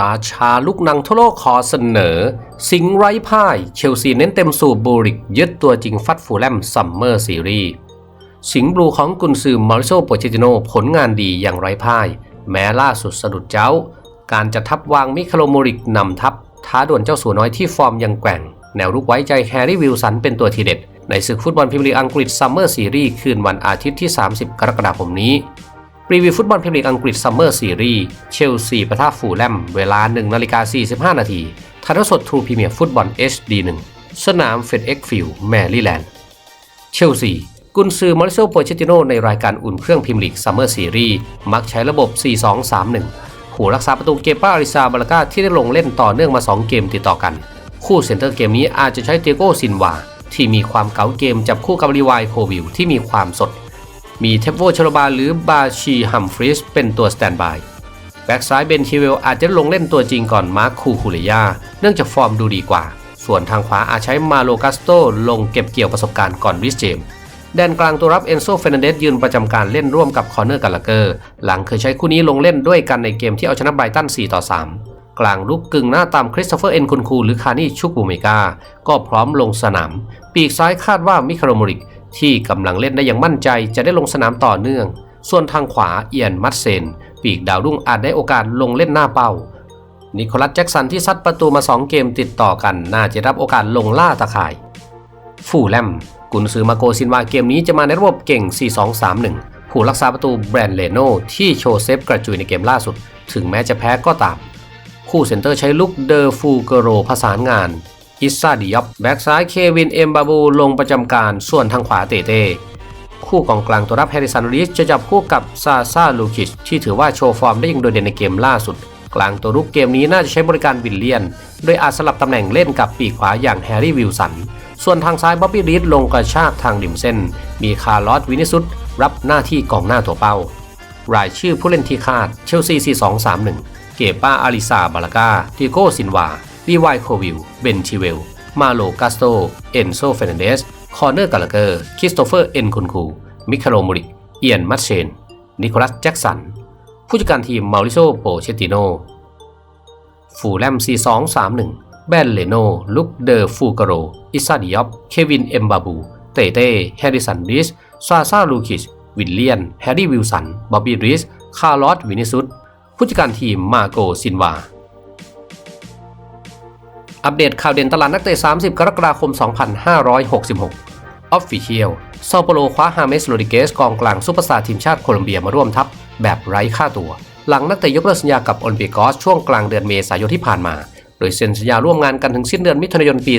ราชาลูกหนังทั่วโลกขอเสนอ สิงไร้พ่าย เชลซีเน้นเต็มสูบบูริก ยึดตัวจริงฟัดฟูแลมซัมเมอร์ซีรีส์สิงบลูของกุนซือมาริโซโปเชติโนผลงานดีอย่างไร้พ่าย แม้ล่าสุดสะดุดเจ้า การจะทับวางมิคาโลโมริกนำทัพท้าด่วนเจ้าสัวน้อยที่ฟอร์มยังแกว่ง แนวรุกไว้ใจแฮร์รี่วิลสันเป็นตัวทีเด็ด ในศึกฟุตบอลพรีเมียร์ลีกอังกฤษซัมเมอร์ซีรีส์คืนวันอาทิตย์ที่ 30 กรกฎาคมนี้ รีวิวฟุตบอลพรีเมียร์ลีกอังกฤษซัมเมอร์ซีรีส์เชลซีปะทะฟูแลม เวลา1นาฬิกา45 นาทีถ่ายทอดสดทรูพรีเมียร์ฟุตบอล HD 1 สนามเฟดเอ็กฟิลด์แมรี่แลนด์ เชลซีกุนซือมาริโซโปเชติโนในรายการอุ่นเครื่องพรีเมียร์ลีกซัมเมอร์ซีรีส์มักใช้ระบบ 4-2-3-1 ผู้รักษาประตูเกปาอาริซาบาลากาที่ได้ลงเล่นต่อเนื่องมา 2 เกมติดต่อกัน คู่เซนเตอร์เกมนี้อาจจะใช้เตโกซินวาที่มีความเก๋าเกมจับคู่กับรีวายโควิลที่มีความสด มีเทปโวชโลบาหรือบาชีฮัมฟรีสเป็นตัวสแตนบาย แบ็กซ้ายเบนคิเวลอาจจะลงเล่นตัวจริงก่อนมาร์คคูคูเลยา เนื่องจากฟอร์มดูดีกว่า ส่วนทางขวาอาจใช้มาโลกัสโตลงเก็บเกี่ยวประสบการณ์ก่อนริสเจมแดนกลางตัวรับเอนโซเฟนเดสยืนประจำการเล่นร่วมกับคอนเนอร์กาลาเกอร์ หลังเคยใช้คู่นี้ลงเล่นด้วยกันในเกมที่เอาชนะไบรตัน 4 ต่อ 3 กลางลุกกึ่งหน้าตามคริสโตเฟอร์เอ็นคุนคูหรือคานี่ชุกบูเมกาก็พร้อมลงสนาม ปีกซ้ายคาดว่ามิคาโรโมริก ที่กำลังเล่นได้อย่างมั่นใจจะได้ลงสนามต่อเนื่อง ส่วนทางขวาเอียนมัตเซน ปีกดาวรุ่งอาจได้โอกาสลงเล่นหน้าเป้า นิโคลัสแจ็กสันที่ซัดประตูมา 2 เกมติดต่อกัน น่าจะรับโอกาสลงล่าตะข่าย ฟูแลม กุนซือมาโกซินวาเกมนี้จะมาในระบบเก่ง 4-2-3-1 ผู้รักษาประตูแบรนด์เลโนที่โชว์เซฟกระจุยในเกมล่าสุด ถึงแม้จะแพ้ก็ตาม คู่เซนเตอร์ใช้ลุกเดอร์ฟูเกโรผสานงาน อิซซาดิยอบแบ็กซ้ายเควินเอมบาบูลงประจำการส่วนทางขวาเตเต้คู่กองกลางตัวรับแฮร์ริสันรีสจะจับคู่กับซาซาลูคิชที่ถือว่าโชว์ฟอร์มได้อย่างโดดเด่นในเกมล่าสุด กลางตัวรุกเกมนี้น่าจะใช้บริการวิลเลียน โดยอาจสลับตำแหน่งเล่นกับปีกขวาอย่างแฮร์รี่วิลสัน ส่วนทางซ้ายบ๊อบบี้รีดลงกระชากทางริมเส้น มีคาร์ลอสวินิสุตรับหน้าที่กองหน้าตัวเป้า รายชื่อผู้เล่นที่คาดเชลซี 4231 เกป้าอาริซาบาลากาติโกซินวา บีไวโควิล เบนชิเวล มาโลกาสโต เอนโซเฟนเดส คอร์เนอร์กาลาเกอร์ คริสโตเฟอร์เอ็นคุนคู มิคาโลโมริก เอียน มัตเชน นิโคลัส แจ็กสัน ผู้จัดการทีมมาริโซโปเชติโน ฟูแลม 4231 แบนเลโน ลุกเดอร์ฟูกโร อิซาดิยอบเควิน เอมบาบู เตเต้ แฮร์ริสันริส ซาซาลูคิชวิลเลียน แฮร์รี่ วิลสัน บ๊อบบี้ ริส คาร์ลอส วินิสุตผู้จัดการทีมมาโกซินวา อัปเดตข่าวเด่นตลาดนักเตะ 30 กรกฎาคม 2566ออฟฟิเชียลซาโปโลคว้าฮาเมสโรดิเกสกองกลางซุปเปอร์สตาร์ทีมชาติโคลอมเบียมาร่วมทัพ แบบไร้ค่าตัว หลังนักเตะยกเลิกสัญญากับโอลิมปิกอสช่วงกลางเดือนเมษายนที่ผ่านมา โดยเซ็นสัญญาร่วมงานกันถึงสิ้นเดือนมิถุนายนปี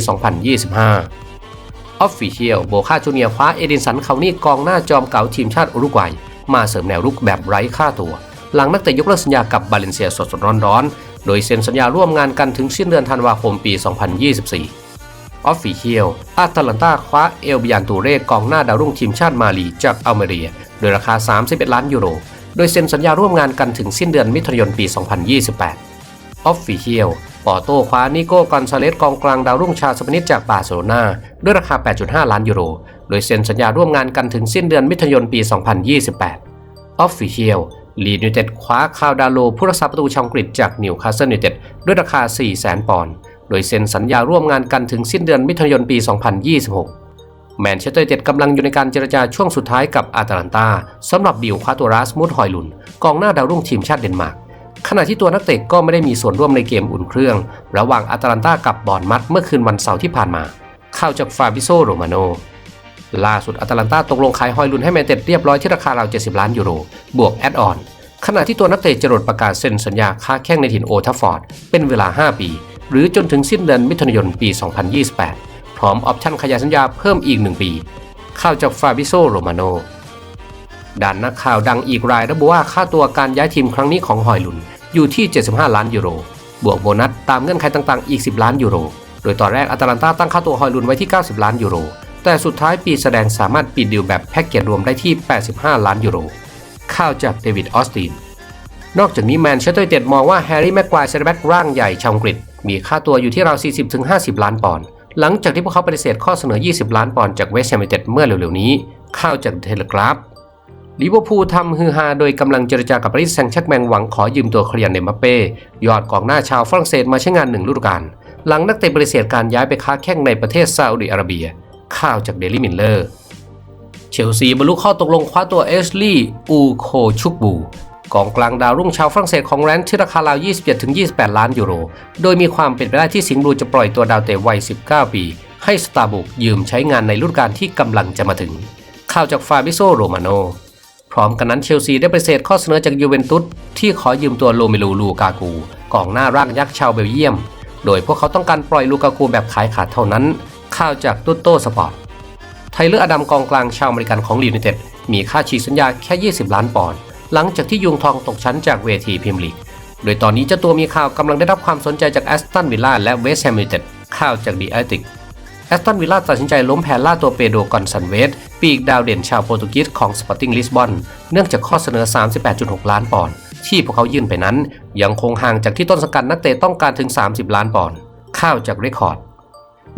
2025ออฟฟิเชียลโบคาจูเนียคว้าเอดินสัน คาวนี่กองหน้าจอมเก่าทีมชาติอุรุกวัย มาเสริมแนวรุกแบบไร้ค่าตัว หลังนักเตะยกเลิกสัญญากับบาเลนเซียสดๆร้อนๆ โดยเซ็นสัญญาร่วมงานกันถึงสิ้นเดือนธันวาคมปี 2024 ออฟฟิเชียลอาตแลนตาคว้าเอลบิยานตูเร่กองหน้าดาวรุ่งทีมชาติมาลีจากอัลเมเรีย โดยราคา 31 ล้านยูโร โดยเซ็นสัญญาร่วมงานกันถึงสิ้นเดือนมิถุนายนปี 2028 ออฟฟิเชียลปอโต้คว้านิโก้กอนซาเลสกองกลางดาวรุ่งชาวสเปนิสจากบาร์เซโลนาด้วยราคา 8.5 ล้านยูโร โดยเซ็นสัญญาร่วมงานกันถึงสิ้นเดือนมิถุนายนปี 2028ออฟฟิเชีย ลีดยูเต็ดคว้าคาวดาโลผู้รักษาประตูชาวอังกฤษจากนิวคาสเซิลยูเต็ดด้วยราคา 400,000 ปอนด์ โดยเซ็นสัญญาร่วมงานกันถึงสิ้นเดือนมิถุนายนปี 2026 แมนเชสเตอร์ยูไนเต็ดกำลังอยู่ในการเจรจาช่วงสุดท้ายกับอาตาลันตาสำหรับดีลคว้าตัวรัสมุดฮอยลุน กองหน้าดาวรุ่งทีมชาติเดนมาร์ก ขณะที่ตัวนักเตะก็ไม่ได้มีส่วนร่วมในเกมอุ่นเครื่อง ระหว่างอาตาลันตากับบอนมัดเมื่อคืนวันเสาร์ที่ผ่านมา เข่าจากฟาบิโซโรมาโนล่าสุดอาตาลันตาตกลงขายฮอยลุนให้แมนเต็ดเรียบร้อยที่ราคาราว 70 ล้านยูโร บวกแอดออน ขณะที่ตัวนักเตะจรดประกาศเซ็นสัญญาค้าแข้งในถิ่นโอทัฟฟอร์ด เป็นเวลา 5 ปี หรือจนถึงสิ้นเดือนมิถุนายนปี 2028 พร้อมออปชั่นขยายสัญญาเพิ่มอีก 1 ปี ข่าวจากฟาบิโซโรมาโนด้านนักข่าวดังอีกรายระบุว่าค่าตัวการย้ายทีมครั้งนี้ของฮอยลุนอยู่ที่ 75 ล้านยูโร บวกโบนัสตามเงื่อนไขต่างๆ อีก 10 ล้านยูโร โดยตอนแรกอาตาลันตาตั้งค่าตัวฮอยลุนไว้ที่ 90 ล้านยูโร แต่สุดท้ายปีแสดงสามารถปิดดีลแบบแพ็กเกจรวมได้ที่ 85 ล้านยูโร ข่าวจากเดวิดออสติน นอกจากนี้แมนเชสเตอร์เต็ดมองว่าแฮร์รี่แม็กควายเซนเตอร์แบ็กร่างใหญ่ชาวอังกฤษ มีค่าตัวอยู่ที่ราว 40-50 ล้านปอนด์หลังจากที่พวกเขาปฏิเสธข้อเสนอ 20 ล้านปอนด์จากเวสต์แฮมเต็ดเมื่อเร็วๆนี้ ข่าวจากเทเลกราฟลิเวอร์พูลทำฮือฮาโดยกำลังเจรจากับปารีสแซงต์แชร์กแมงหวังขอยืมตัวเคลียร์เนมเป้ ยอดกองหน้าชาวฝรั่งเศสมาใช้งานหนึ่งฤดูกาลหลังนักเตะปฏิเสธการย้ายไปค้าแข่งในประเทศซาอุดิอาระเบีย ข่าวจากเดลิมิลเลอร์ เชลซีบรรลุข้อตกลงคว้าตัวเอชลีย์อูโคชุกบูกองกลางดาวรุ่งชาวฝรั่งเศสของแรนท์ที่ราคาราว 27-28 ล้านยูโร โดยมีความเป็นไปได้ที่สิงห์บลูจะปล่อยตัวดาวเตะวัย 19 ปี ให้สตาร์บุกยืมใช้งานในฤดูกาลที่กำลังจะมาถึง ข่าวจากฟาบิโซโรมาโน พร้อมกันนั้นเชลซีได้ปฏิเสธข้อเสนอจากยูเวนตุสที่ขอยืมตัวโลเมลูลูกากูกองหน้าร่างยักษ์ชาวเบลเยียม โดยพวกเขาต้องการปล่อยลูกากูแบบขายขาดเท่านั้น ข่าวจากตุตโตสปอร์ต ทเลอร์อดัมกองกลางชาวอเมริกันของลีนิเต็ดมีค่าฉีกสัญญาแค่ 20 ล้านปอนด์หลังจากที่ยุงทองตกชั้นจากเวทีพรีเมียร์ลีก โดยตอนนี้เจ้าตัวมีข่าวกำลังได้รับความสนใจจากแอสตันวิลล่าและเวสต์แฮมยูไนเต็ดข่าวจากดีแอติกแอสตันวิลล่าตัดสินใจล้มแพ้ล่าตัวเปโดรกอนซันเวสปีกดาวเด่นชาวโปรตุเกสของสปอร์ติ้งลิสบอนเนื่องจากข้อเสนอ 38.6 ล้านปอนด์ที่พวกเขายื่นไปนั้น ยังคงห่างจากที่ต้นสังกัดนักเตะต้องการถึง 30 ล้านปอนด์ข่าวจากเรคคอร์ด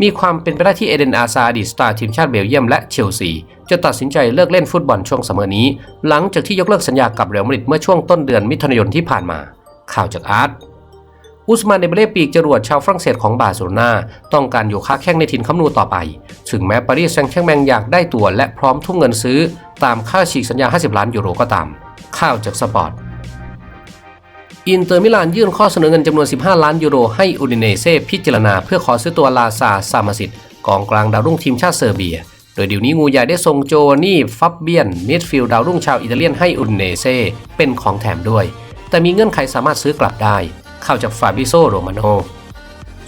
มีความเป็นไปได้ที่เอเดนอาซาอดีตสตาร์ทีมชาติเบลเยียมและเชลซี จะตัดสินใจเลิกเล่นฟุตบอลช่วงสมอนี้ หลังจากที่ยกเลิกสัญญากับเรอัลมาดริดเมื่อช่วงต้นเดือนมิถุนายนที่ผ่านมา ข่าวจากอาร์ตอุสมานเดเบเล่ปีกจรวดชาวฝรั่งเศสของบาร์เซโลนาต้องการอยู่ค้าแข้งในถิ่นคำนูต่อไป ถึงแม้ปารีสแซงต์แชร์กแมงอยากได้ตัวและพร้อมทุ่มเงินซื้อ ตามค่าฉีกสัญญา 50 ล้านยูโรก็ตาม ข่าวจากสปอร์ต อินเตอร์มิลานยื่นข้อเสนอเงินจำนวน 15 ล้านยูโรให้อูดิเนเซ่พิจารณาเพื่อขอซื้อตัวลาซาซามาสิตกองกลางดาวรุ่งทีมชาติเซอร์เบีย โดยเดี๋ยวนี้งูใหญ่ได้ส่งโจวานนี่ฟับเบียนมิดฟิลด์ดาวรุ่งชาวอิตาเลียนให้อูดิเนเซ่เป็นของแถมด้วย แต่มีเงื่อนไขสามารถซื้อกลับได้ เข้าจากฟาบิโซโรมาโน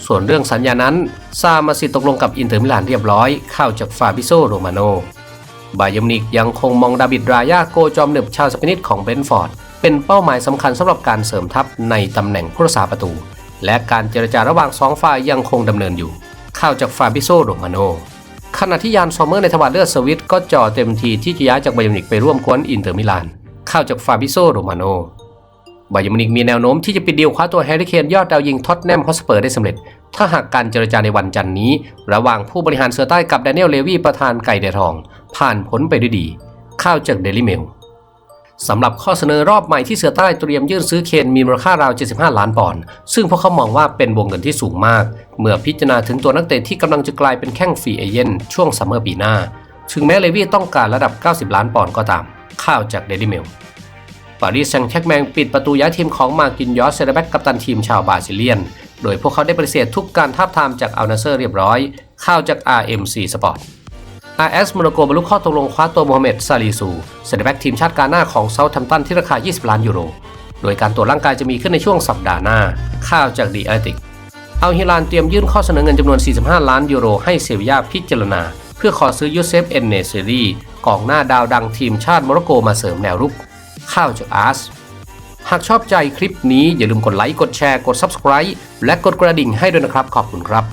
ส่วนเรื่องสัญญานั้นซามาสิตตกลงกับอินเตอร์มิลานเรียบร้อยเข้าจากฟาบิโซโรมาโนบาเยร์นมิวนิกยังคงมองดาบิดรายาโกจอมหนึบชาวสเปนิชของเบนฟอร์ด เป็นเป้าหมายสำคัญสำหรับการเสริมทัพในตำแหน่งผู้รักษาประตู และการเจรจาระหว่างสองฝ่ายยังคงดำเนินอยู่ ข่าวจากฟาบิโซโรมาโนขณะที่ยานซอมเมอร์ในทวารเลือดสวิตก็จ่อเต็มทีที่จะย้ายจากไบยร์นมินิกไปร่วมกวนอินเตอร์มิลาน ข่าวจากฟาบิโซโรมาโนไบยร์นมินิกมีแนวโน้มที่จะปิดดีลคว้าตัวแฮร์รี่เคนยอดดาวยิงท็อตแนมฮอสเปอร์ได้สำเร็จ ถ้าหากการเจรจาในวันจันทร์นี้ ระหว่างผู้บริหารเสือใต้กับแดเนียลเลวีประธานไก่เดทอง ผ่านผลไปด้วยดี ข่าวจากเดลิเมล สำหรับข้อเสนอรอบใหม่ที่เสือใต้เตรียมยื่นซื้อเคนมีมูลค่าราว 75 ล้านปอนด์ ซึ่งพวกเขามองว่าเป็นวงเงินที่สูงมาก เมื่อพิจารณาถึงตัวนักเตะที่กำลังจะกลายเป็นแข้งฟรีเอเย่นช่วงซัมเมอร์ปีหน้า ถึงแม้เลวีต้องการระดับ 90 ล้านปอนด์ก็ตาม ข่าวจากเดลิเมลปารีสแซงต์แชร์กแมงปิดประตูย้ายทีมของมากินยอสเซเรแบกกัปตันทีมชาวบราซิเลียน โดยพวกเขาได้ปฏิเสธทุกการทาบทามจากอัลนาเซอร์เรียบร้อย ข่าวจาก RMC Sport RS โมนาโกบรรลุข้อตกลงคว้าตัวโมฮัมเหม็ดซาลีซูเซนเตอร์แบ็กทีมชาติกาหน้าของเซาท์แฮมป์ตันที่ราคา 20 ล้านยูโร โดยการตรวจร่างกายจะมีขึ้นในช่วงสัปดาห์หน้า ข่าวจากดีแอติก เอัลฮิลานเตรียมยื่นข้อเสนอเงินจำนวน 45 ล้านยูโรให้เซบียาพิจารณา เพื่อขอซื้อยูเซฟเอนเนเซรีกองหน้าดาวดังทีมชาติโมร็อกโกมาเสริมแนวรุก ข่าวจากอาร์สหากชอบใจคลิปนี้อย่าลืมกดไลค์กดแชร์กด Subscribe และกดกระดิ่งให้ด้วยนะครับขอบคุณครับ